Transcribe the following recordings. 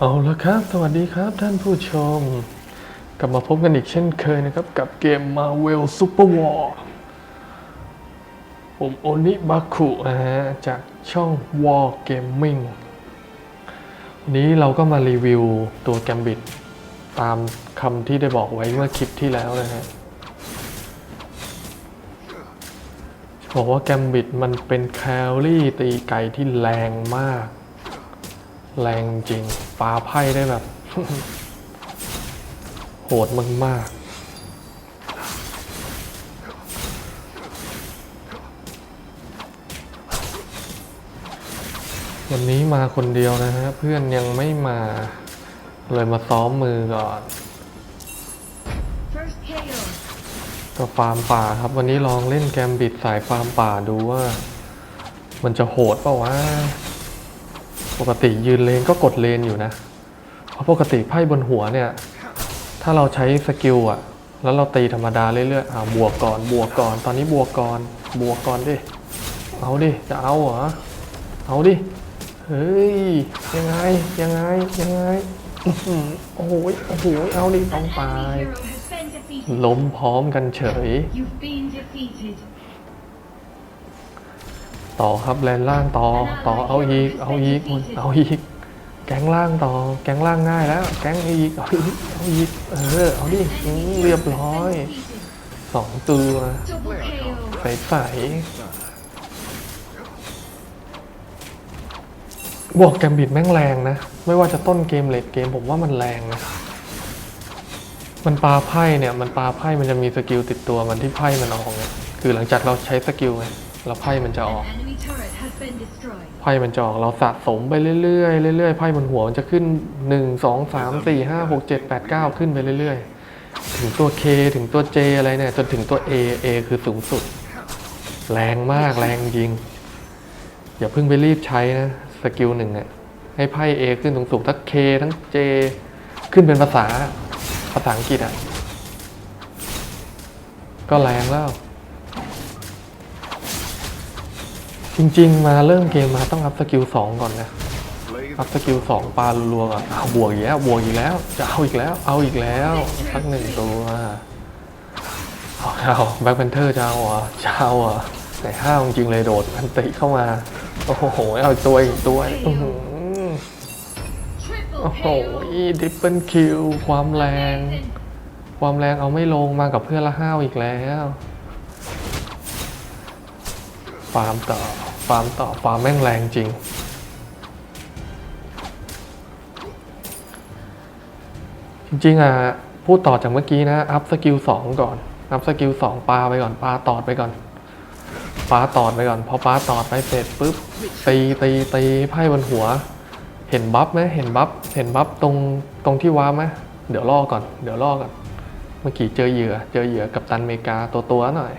เอาละครับ สวัสดีครับท่านผู้ชม กลับมาพบกันอีกเช่นเคยนะครับ กับเกม Marvel Super War ผมโอนิบาคุนะฮะจากช่อง War Gaming วันนี้เราก็มารีวิวตัวแกมบิ t ตามคำที่ได้บอกไว้เมื่อคลิปที่แล้วนะฮะบอกว่าแกมบิ t มันเป็นแคลรี่ตีไก่ที่แรงมาก แรงจริง ปาไพ่ได้แบบ โหดมากๆวันนี้มาคนเดียวนะฮะ เพื่อนยังไม่มาเลยมาซ้อมมือก่อน First KO. ก็ฟาร์มป่าครับ วันนี้ลองเล่นแกมบิดสายฟาร์มป่าดูว่า มันจะโหดเปล่าวะ ปกติยืนเลนก็กดเลนอยู่นะ เพราะปกติไพ่บนหัวเนี่ย ถ้าเราใช้สกิลอะแล้วเราตีธรรมดาเรื่อยๆอ่าบวกก่อนบวกก่อน ตอนนี้บวกก่อนบวกก่อนดิ เอาดิ จะเอาเหรอ เอาดิ เฮ้ย ยังไง ยังไง ยังไง โอ้โหโอ้โหเอาดิ ต้องตาย ล้มพร้อมกันเฉย You've been defeated. ต่อครับแลนล่างต่อต่อเอาอีก เอาอีกเอาอีก แก๊งล่างต่อ แก๊งล่างง่ายแล้ว แก๊งอีกเอาอีกเอาอีกเออเอาดิเรียบร้อยสองตัวใสใสบวกแกมบิดแม่งแรงนะ ไม่ว่าจะต้นเกมเลดเกมผมว่ามันแรงนะมันปาไพ่เนี่ย มันปาไพ่มันจะมีสกิลติดตัวมันที่ไพ่มันออกเนี่ยคือหลังจากเราใช้สกิลไงแล้วไพ่มันจะออก พ่มันจะออกเราสะสมไปเรื่อยๆเรื่อยๆไพ่บนหัวมันจะขึ้น 1 2 3 4 5 6 7 8 9 ขึ้นไปเรื่อยๆ ถึงตัว K ถึงตัว J อะไรเนี่ย จนถึงตัว A A คือสูงสุด แรงมากแรงจริง อย่าเพิ่งไปรีบใช้นะ สกิลหนึ่งเนี่ยให้ไพ่ A ขึ้นสูงสุดทั้ง K ทั้ง J ขึ้นเป็นภาษาภาษาอังกฤษอะก็แรงแล้ว จริงๆ มาเริ่มเกมมาต้องอัพสกิลสองก่อนนะอัพสกิลสองปลารัวๆก่อนเอาบวกอีกแล้วบวกอีกแล้ว จะเอาอีกแล้ว เอาอีกแล้วสักหนึ่งตัวเอาเอาแบ็คแพนเทอร์จะเอาเหรอจะเอาเหรอแต่ห้าวจริงเลยโดดพันติเข้ามา โอ้โห เอาตัวอีกตัวอื้อหือ Triple โอ้โหดิปเปิลคิวความแรง ความแรงเอาไม่ลงมากับเพื่อนละห้าวอีกแล้ว ฟาร์มต่อ ฟาร์มต่อฟาร์มแม่งแรงจริง จริงๆอะพูดต่อจากเมื่อกี้นะอัพสกิลสองก่อนอัพสกิลสองปลาไปก่อนปลาตอดไปก่อนปลาตอดไปก่อนพอปลาตอดไปเสร็จปุ๊บตีตีตีไพ่บนหัว เห็นบัฟไหมเห็นบัฟเห็นบัฟตรงตรงที่ว้าไหมเดี๋ยวล่อก่อนเดี๋ยวล่อก่อนเมื่อกี้เจอเหยื่อ เจอเหยื่อกับตันเมกาตัวตัวหน่อย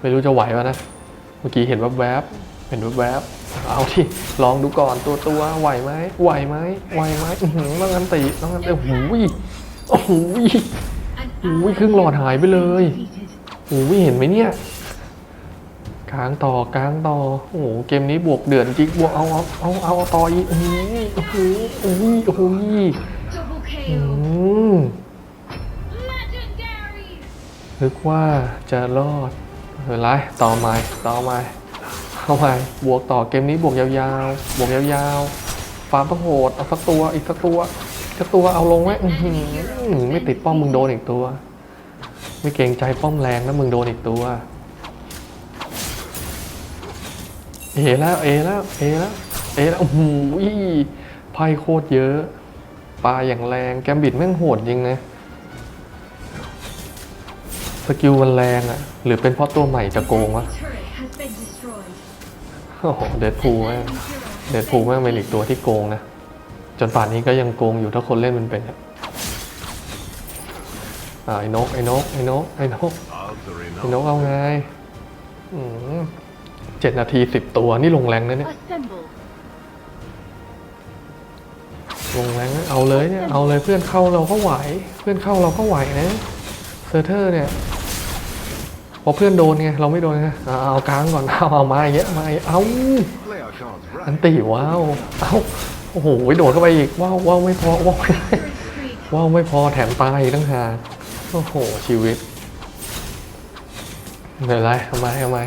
ไม่รู้จะไหววะนะ เมื่อกี้เห็นแวบๆเห็นแวบๆเอาที่ลองดูก่อนตัวตัวๆไหวไหมไหวไหมไหวไหมอื้อหือต้องกันตีต้องกันตีโอ้โหยโอ้โหย An Ui, ally cưng lọt has hải been bên lời. defeated. โอ้โหเห็นไหมเนี่ยกลางต่อกลางต่อโอ้โหเกมนี้บวกเดือดจริงบวกเอาเอาเอาเอาเอาต่ออีกโอ้โหโอ้โหโอ้โหโอ้โห Double อื KO. ม Legendary. นึกว่าจะรอดไม่ เป็นไรต่อม้ต่อม้เข้าไปบวกต่อเกมนี้บวกยาวๆ บวกยาวๆฟาร์มต้องโหดเอาสักตัวอีกสักตัวสักตัวเอาลงไหมอื้ไม่ติดป้อมมึงโดนอีกตัว ไม่เกรงใจป้อมแรงนะมึงโดนอีกตัวเอแล้วเอแล้วเอแล้วเอแล้วโอ้โหไพ่โคตรเยอะปลาอย่างแรงแกมบิดแม่งโหดจริงนะ สกิลมันแรงอะหรือเป็นเพราะตัวใหม่จะโกงวะโอ้โหเดดพูลแม่งเดดพูลแม่งเป็นอีกตัวที่โกงนะ จนป่านนี้ก็ยังโกงอยู่ถ้าคนเล่นมันเป็นอะอ่าไอ้นกไอ้นกไอ้นกไอ้นกไอ้นกเอาไงอืมเจ็ดนาทีสิบตัวนี่ลงแรงนะเนี่ยลงแรงนะเอาเลยเนี่ยเอาเลยเพื่อนเข้าเราก็ไหว เพื่อนเข้าเราก็ไหวนะเซอร์เทอร์เนี่ย อเพื่อนโดนไงเราไม่โดนไงเอาเอากลางก่อนเอาเอามาเยอะมาเยอะเอา Play our cards อัน right. ตีว้าวเอาโอ้โหโดดเข้าไปอีกว้าวว้าวไม่พอว้าวไม่ได้ Victory streak. ว้าวไม่พอแถมตายอีกตั้งหากโอ้โหชีวิตไม่เป็นไรทำไมทำไม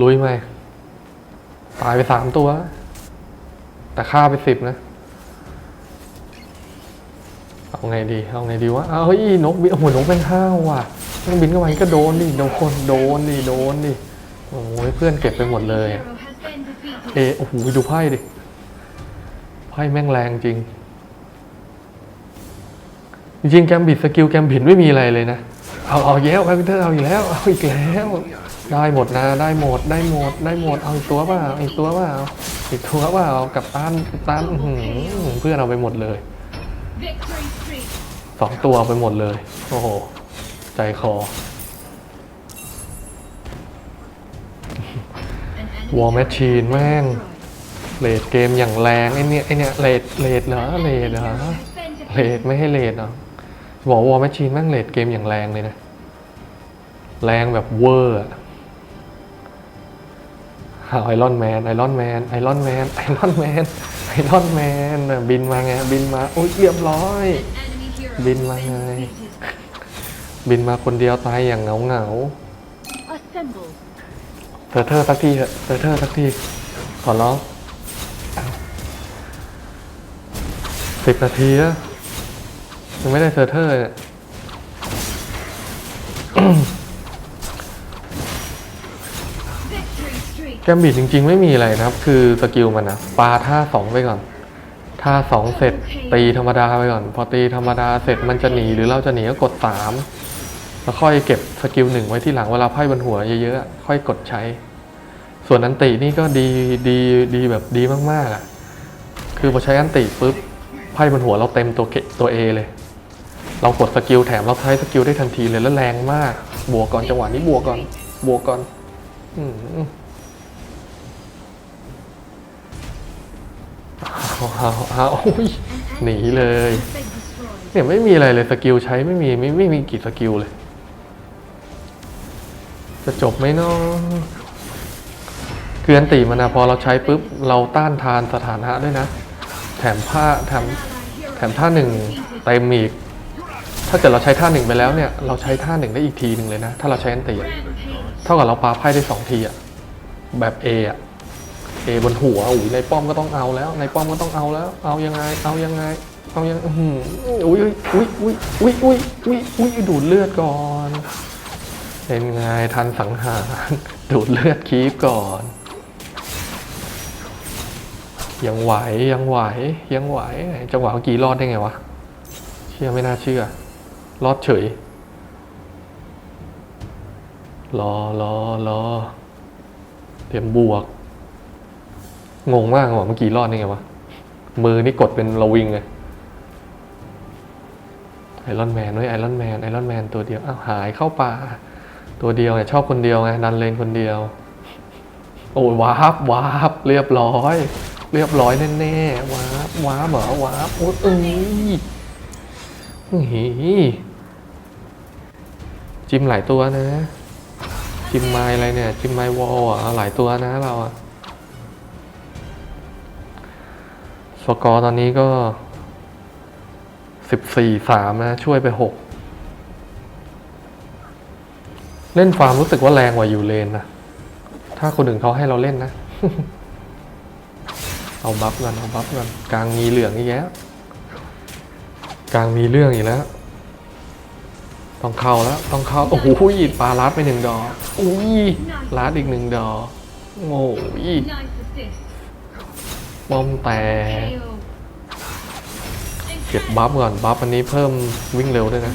ลุยไหมตายไปสามตัว แต่ฆ่าไปสิบนะเอาไงดี เอาไงดีวะ เอาเฮ้ยนกบินโอ้โหนกเป็นห้าวว่ะ นกบินเข้ามาก็โดนดิโดนโดนดิโดนดิโอ้ยเพื่อนเก็บไปหมดเลยอะเอโอ้โหดูไพ่ดิไพ่แม่งแรงจริง จริงแกมบิดสกิลแกมบิดไม่มีอะไรเลยนะ เอาเอาแย้วแพนเตอร์เอาอีกแล้วเอาอีกแล้วได้หมดนะได้หมดได้หมดได้หมดเอาอีกตัวเปล่าเอาอีกตัวเปล่าอีกตัวเปล่ากับตันตันอื้อหือเพื่อนเอาไปหมดเลยสองตัวไปหมดเลย โอ้โห ใจคอ An enemy War turret Machine has been แม่งเลดเกมอย่างแรงไอเนี่ยไอเนี่ยเลดเลดเหรอเลดเหรอเลดไม่ให้เลดเหรอบอกวอลแมชชีนแม่งเลดเกมอย่างแรงเลยนะ แรงแบบเวอร์ไอรอนแมนไอรอนแมนไอรอนแมนไอรอนแมนไอรอนแมนบินมาไงบินมาโอ้ยเรียบร้อย Enemy hero Bin has mà been người. defeated. บินมาคนเดียวตายอย่างเหงาเหงา Assemble. เซอร์เทอร์สักทีเถอะเซอร์เทอร์สักที ขอร้องสิบนาทีแล้วยังไม่ได้เซอร์เทอร์เนี่ย Victory streak. แกมบิดจริง ๆ ไม่มีอะไรนะครับ คือสกิลมันนะปาท่าสองไปก่อน ท่าสองเสร็จตีธรรมดาไปก่อน พอตีธรรมดาเสร็จมันจะหนีหรือเราจะหนีก็กดสามแล้วค่อยเก็บสกิลหนึ่งไว้ที่หลังเวลาไพ่บนหัวเยอะๆค่อยกดใช้ ส่วนอันตินี่ก็ดีดีดีแบบดีมากๆอะ คือพอใช้อันติปุ๊บไพ่บนหัวเราเต็มตัวเกตัวเอเลย เรากดสกิลแถมเราใช้สกิลได้ทันทีเลยแล้วแรงมาก บวกก่อนจังหวะนี้บวกก่อน บวกก่อน อืม เอาเอาเอาโอ้ยหนีเลย เนี่ยไม่มีอะไรเลยสกิลใช้ไม่มีไม่ไม่มีกี่สกิลเลย จะจบไหมเนาะคืออันติมันนะพอเราใช้ปุ๊บเราต้านทานสถานะด้วยนะ แถมผ้าแถมแถมท่าหนึ่งเต็มอีก ถ้าเกิดเราใช้ท่าหนึ่งไปแล้วเนี่ย เราใช้ท่าหนึ่งได้อีกทีหนึ่งเลยนะ ถ้าเราใช้อันติเท่ากับเราปาไพ่ได้สองทีอะแบบเออะ เอบนหัวอุ้ยในป้อมก็ต้องเอาแล้ว ในป้อมก็ต้องเอาแล้ว เอายังไง เอายังไง เอายังอืมอุ้ยอุ้ยอุ้ยอุ้ยอุ้ยอุ้ยอุ้ยดูดเลือดก่อน เป็นไงทันสังหารดูดเลือดคีบก่อน ยังไหวยังไหวยังไหวจังหวะเมื่อกี้รอดได้ไงวะ เชื่อไม่น่าเชื่อ รอดเฉย รอรอรอเตรียมบวก งงมากว่ะเมื่อกี้รอดได้ไงวะ มือนี่กดเป็นระวิงเลยไอรอนแมนไว้ไอรอนแมนไอรอนแมนตัวเดียวอ้าวหายเข้าป่า ตัวเดียวไงชอบคนเดียวไงดันเลนคนเดียว โอ้ยวาร์ปวาร์ปเรียบร้อย เรียบร้อยแน่ๆวาร์ปวาร์ปเหรอวาร์ปโอ้ยเอ้ยจิ้มหลายตัวนะ จิมไมล์อะไรเนี่ย จิมไมล์วอลอะหลายตัวนะเราอะ สกอร์ตอนนี้ก็สิบสี่สามนะ ช่วยไปหกเล่นฟาร์มรู้สึกว่าแรงกว่าอยู่เลนนะ ถ้าคนอื่นเขาให้เราเล่นนะ เอาบัฟกันเอาบัฟกันกลางมีเหลืองอีกแล้วกลางมีเรื่องอีกแล้ว ต้องเข้าแล้ว ต้องเข้า โอ้โหปลาลัดไปหนึ่งดอก อุ้ยลัดอีกหนึ่งดอกโอ้ย ป้อมแตกเก็บบัฟก่อนบัฟอันนี้เพิ่มวิ่งเร็วด้วยนะ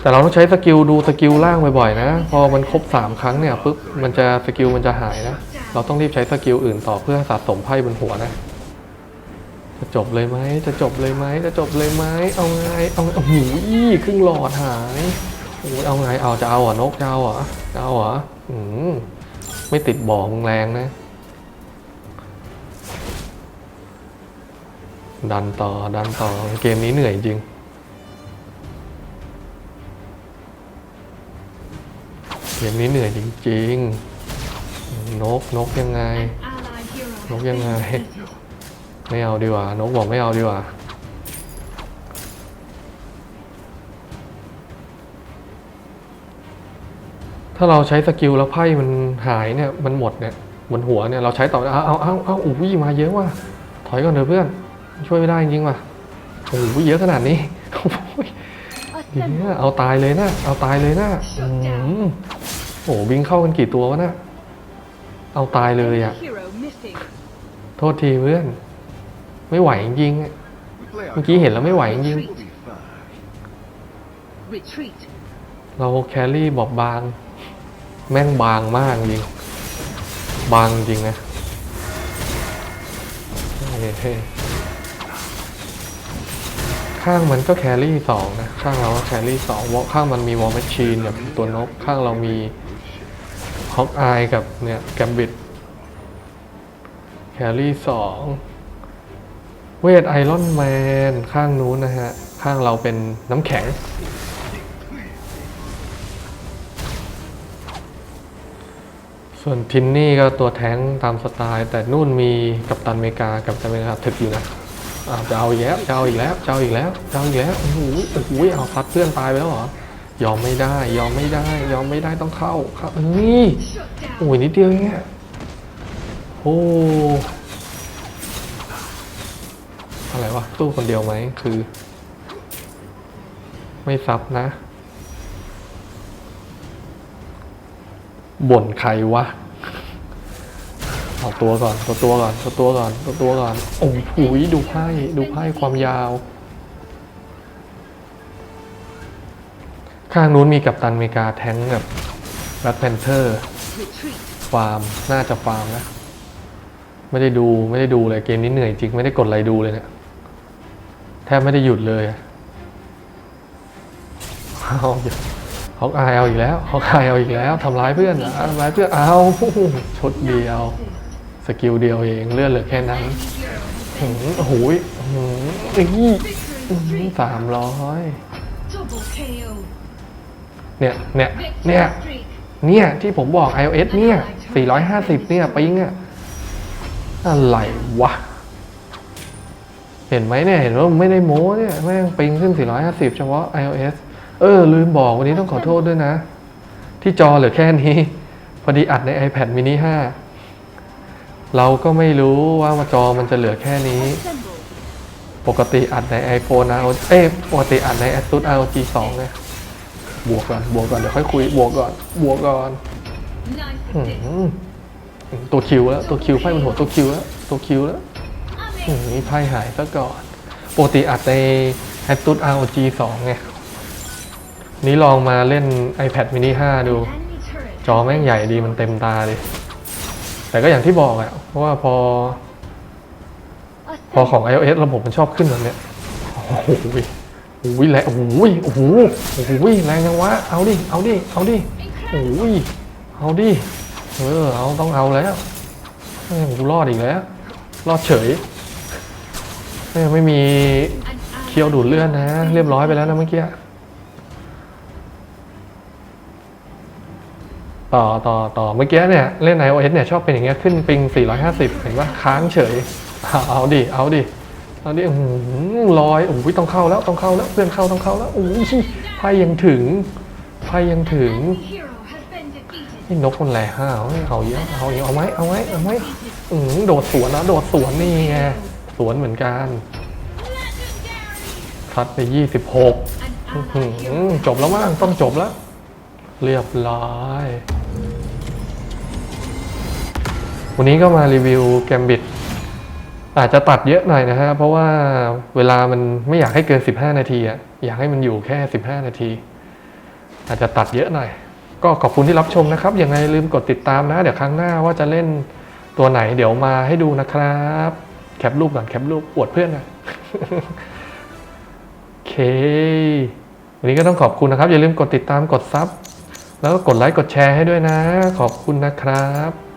แต่เราต้องใช้สกิลดูสกิลล่างบ่อยๆนะ พอมันครบสามครั้งเนี่ยปุ๊บมันจะสกิลมันจะหายนะ เราต้องรีบใช้สกิลอื่นต่อเพื่อสะสมไพ่บนหัวนะจะจบเลยไหมจะจบเลยไหมจะจบเลยไหมเอาไงเอาโอ้โหครึ่งหลอดหายโอ้ยเอาไงเอาจะเอาเหรอนกจะเอาเหรอจะเอาเหรออืม ไม่ติดบ่อมึงแรงนะ ดันต่อ ดันต่อ เกมนี้เหนื่อยจริง เกมนี้เหนื่อยจริงๆอืมนก นกยังไง An allied hero has Nấu been dân này. defeated. ไม่เอาดีกว่า นกบอกไม่เอาดีกว่า ถ้าเราใช้สกิลแล้วไพ่มันหายเนี่ยมันหมดเนี่ยบนหัวเนี่ยเราใช้ต่อเอาเอาเอาเอาอุ้ยมาเยอะว่ะถอยก่อนเถอะเพื่อน ช่วยไม่ได้จริงว่ะโอ้โหเยอะขนาดนี้โอ้ยเดี๋ยเอาตายเลยนะ เอาตายเลยนะโอ้โหวิ่งเข้ากันกี่ตัววะนะเอาตายเลยอะโทษทีเพื่อน ไม่ไหวจริงเมื่อกี้เห็นแล้วไม่ไหวจริงเราแครี่บอบบาง แม่งบางมากจริง บางจริงนะเฮ้ยข้างมันก็แครี่สองนะ ข้างเราก็แครี่สองข้างมันมีวอลแมชชีนกับตัวนก ข้างเรามีฮอกอายกับเนี่ยแกมบิดแครี่สองเวทไอรอนแมนข้างนู้นนะฮะ ข้างเราเป็นน้ำแข็ง ส่วนทินนี่ก็ตัวแท้งตามสไตล์ แต่นู่นมีกัปตันเมกากับกัปตันเมกาถึกอยู่นะจะเอาอีกแล้วจะเอาอีกแล้วจะเอาอีกแล้วจะเอาอีกแล้วโอ้โหโอ้โหเอาซัดเพื่อนตายไปแล้วเหรอยอมไม่ได้ยอมไม่ได้ ยอมไม่ได้ต้องเข้าครับนี่โอ้ยนิดเดียวเองอะโอ้อะไรวะสู้คนเดียวไหมคือ ไม่ซับนะ บ่นใครวะเอาตัวก่อนตัวตัวก่อนตัวตัวก่อนตัวตัวก่อนโอ้โหดูไพ่ดูไพ่ความยาว ข้างนู้นมีกัปตันเมกาแท้งกับแบล็คแพนเทอร์ฟาร์มน่าจะฟาร์มนะ ไม่ได้ดูไม่ได้ดูเลยเกมนี้เหนื่อยจริง ไม่ได้กดอะไรดูเลยเนี่ยแทบไม่ได้หยุดเลยเอา ฮอกอายเอาอีกแล้วฮอกอายเอาอีกแล้วทำร้ายเพื่อนทำร้ายเพื่อนเอาชดเดียว สกิลเดียวเองเลื่อนเหลือแค่นั้นหื been มโอ้โหยหืมอี victory streak. สามร้อยเนี่ยเนี่ยเนี่ยเนี่ยที่ผมบอก iOS เนี่ย 450 เนี่ยปิงอะอะไรวะ เห็นไหมเนี่ย เห็นว่าไม่ได้โม้เนี่ย แม่งปิงขึ้น 450 เฉพาะ iOS เออ ลืมบอกวันนี้ต้องขอโทษด้วยนะ ที่จอเหลือแค่นี้ พอดีอัดใน iPad mini 5 เราก็ไม่รู้ว่าจอมันจะเหลือแค่นี้ ปกติอัดใน iPhone นะเอ้ยปกติอัดใน ASUS ROG 2ไงบวกก่อนบวกก่อนเดี๋ยวค่อยคุยบวกก่อนบวกก่อนตัวคิวแล้วตัวคิวไพ่บนหัวตัวคิวแล้วตัวคิวแล้วอืม Amazing. นี่ไพ่หายซะก่อนปกติอัดใน ASUS ROG 2ไง นี่ลองมาเล่น iPad mini 5 ดู จอแม่งใหญ่ดีมันเต็มตาเลย แต่ก็อย่างที่บอกอะเพราะว่าพอ พอของ iOS ระบบมันชอบขึ้นแบบเนี้ยโอ้โหโอ้โหแรงโอ้โหโอ้โหโอ้โหแรงจังวะเอาดิ เอาดิ เอาดิโอ้ยเอาดิ เออ เอาต้องเอาแล้วแม่งกูรอดอีกแล้ว รอดเฉยแม่ไม่มีเคี้ยวดูดเลือดนะ เรียบร้อยไปแล้วนะเมื่อกี้ ต่อต่อต่อเมื่อกี้เนี่ยเล่น iOS เนี่ยชอบเป็นอย่างเงี้ยขึ้นปิง 450 เห็นว่าค้างเฉย เอาเอาดิ เอาดิ เอาดิหือลอยโอ้ยต้องเข้าแล้วต้องเข้าแล้วเพื่อนเข้าต้องเข้าแล้วโอ้ยไพ่ยังถึงไพ่ยังถึงนี่นกมันแหล่ห้าวเฮ้ยเอาเยอะเอาเยอะเอาไหมเอาไหมเอาไหมอืมโดดสวนนะโดดสวนนี่ไงสวนเหมือนกันซัดไปยี่สิบหกจบแล้วมั้งต้องจบแล้ว เรียบร้อย วันนี้ก็มารีวิวแกมบิดอาจจะตัดเยอะหน่อยนะฮะ เพราะว่าเวลามันไม่อยากให้เกิน 15 นาทีอะอยากให้มันอยู่แค่ 15 นาที อาจจะตัดเยอะหน่อย ก็ขอบคุณที่รับชมนะครับ ยังไงลืมกดติดตามนะ เดี๋ยวครั้งหน้าว่าจะเล่นตัวไหนเดี๋ยวมาให้ดูนะครับ แคปรูปก่อนแคปรูปอวดเพื่อนนะโอเค วันนี้ก็ต้องขอบคุณนะครับ อย่าลืมกดติดตามกดซับแล้วก็กดไลค์กดแชร์ให้ด้วยนะ ขอบคุณนะครับ